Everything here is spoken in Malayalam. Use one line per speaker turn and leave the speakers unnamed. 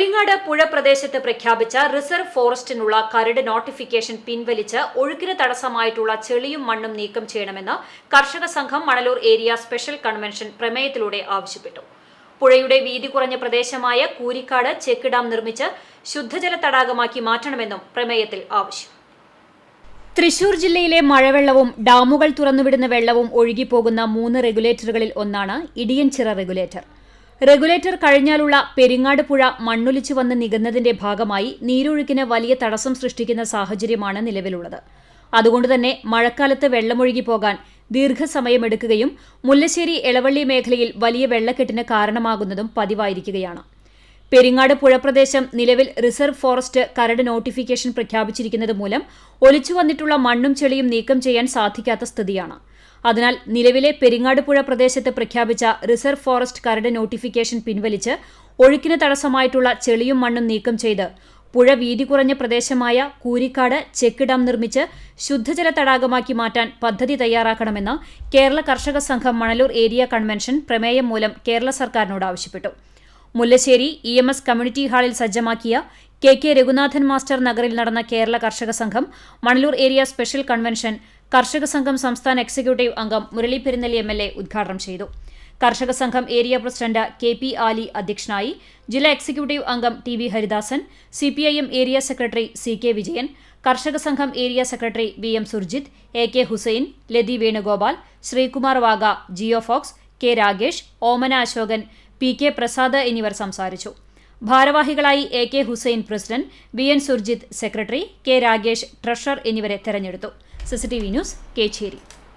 പെരിങ്ങാട് പുഴ പ്രദേശത്ത് പ്രഖ്യാപിച്ച റിസർവ് ഫോറസ്റ്റിനുള്ള കരട് നോട്ടിഫിക്കേഷൻ പിൻവലിച്ച് ഒഴുക്കിന് തടസ്സമായിട്ടുള്ള ചെളിയും മണ്ണും നീക്കം ചെയ്യണമെന്ന് കർഷക സംഘം മണലൂർ ഏരിയ സ്പെഷ്യൽ കൺവെൻഷൻ പ്രമേയത്തിലൂടെ ആവശ്യപ്പെട്ടു. പുഴയുടെ വീതി കുറഞ്ഞ പ്രദേശമായ കൂരിക്കാട് ചെക്ക് ഡാം നിർമ്മിച്ച് ശുദ്ധജല തടാകമാക്കി മാറ്റണമെന്നും പ്രമേയത്തിൽ ആവശ്യം. തൃശൂർ ജില്ലയിലെ മഴവെള്ളവും ഡാമുകൾ തുറന്നുവിടുന്ന വെള്ളവും ഒഴുകിപ്പോകുന്ന മൂന്ന് റെഗുലേറ്ററുകളിൽ ഒന്നാണ് ഇടിയൻചിറ റെഗുലേറ്റർ. റെഗുലേറ്റർ കഴിഞ്ഞാലുള്ള പെരിങ്ങാട് പുഴ മണ്ണൊലിച്ചു വന്ന് നികന്നതിന്റെ ഭാഗമായി നീരൊഴുക്കിന് വലിയ തടസ്സം സൃഷ്ടിക്കുന്ന സാഹചര്യമാണ് നിലവിലുള്ളത്. അതുകൊണ്ടുതന്നെ മഴക്കാലത്ത് വെള്ളമൊഴുകി പോകാൻ ദീർഘസമയമെടുക്കുകയും മുല്ലശ്ശേരി എളവള്ളി മേഖലയിൽ വലിയ വെള്ളക്കെട്ടിന് കാരണമാകുന്നതും പതിവായിരിക്കുകയാണ്. പെരിങ്ങാട് പുഴപ്രദേശം നിലവിൽ റിസർവ് ഫോറസ്റ്റ് കരട് നോട്ടിഫിക്കേഷൻ പ്രഖ്യാപിച്ചിരിക്കുന്നത് മൂലം ഒലിച്ചു വന്നിട്ടുള്ള മണ്ണും ചെളിയും നീക്കം ചെയ്യാൻ സാധിക്കാത്ത സ്ഥിതിയാണ്. അതിനാൽ നിലവിലെ പെരിങ്ങാട് പുഴ പ്രദേശത്ത് പ്രഖ്യാപിച്ച റിസർവ് ഫോറസ്റ്റ് കരട് നോട്ടിഫിക്കേഷൻ പിൻവലിച്ച് ഒഴുക്കിന് തടസ്സമായിട്ടുള്ള ചെളിയും മണ്ണും നീക്കം ചെയ്ത് പുഴ വീതി കുറഞ്ഞ പ്രദേശമായ കൂരിക്കാട് ചെക്ക് ഡാം നിർമ്മിച്ച് ശുദ്ധജല തടാകമാക്കി മാറ്റാൻ പദ്ധതി തയ്യാറാക്കണമെന്ന് കേരള കർഷക സംഘം മണലൂർ ഏരിയ കൺവെൻഷൻ പ്രമേയം മൂലം കേരള സർക്കാരിനോട് ആവശ്യപ്പെട്ടു. Mullassery E M S community ഹാളിൽ സജ്ജമാക്കിയ കെ കെ രഘുനാഥൻ മാസ്റ്റർ നഗറിൽ നടന്ന കേരള കർഷക സംഘം മണലൂർ ഏരിയ സ്പെഷ്യൽ കൺവെൻഷൻ കർഷക സംഘം സംസ്ഥാന എക്സിക്യൂട്ടീവ് അംഗം Murali Perunnali M L A ഉദ്ഘാടനം ചെയ്തു. കർഷക സംഘം area president K P Ali അധ്യക്ഷനായി ജില്ലാ എക്സിക്യൂട്ടീവ് അംഗം T V Haridasan C P I M area secretary C K Vijayan കർഷക സംഘം area secretary V M Surjith A K Hussain Lathi Venugopal Sreekumar Wagah ജിയോ Fox K Ragesh Omana Ashokan P K Prasad എന്നിവർ സംസാരിച്ചു. ഭാരവാഹികളായി A K Hussain president B N Surjith secretary K Ragesh treasurer എന്നിവരെ തെരഞ്ഞെടുത്തു. CCTV news Kechery.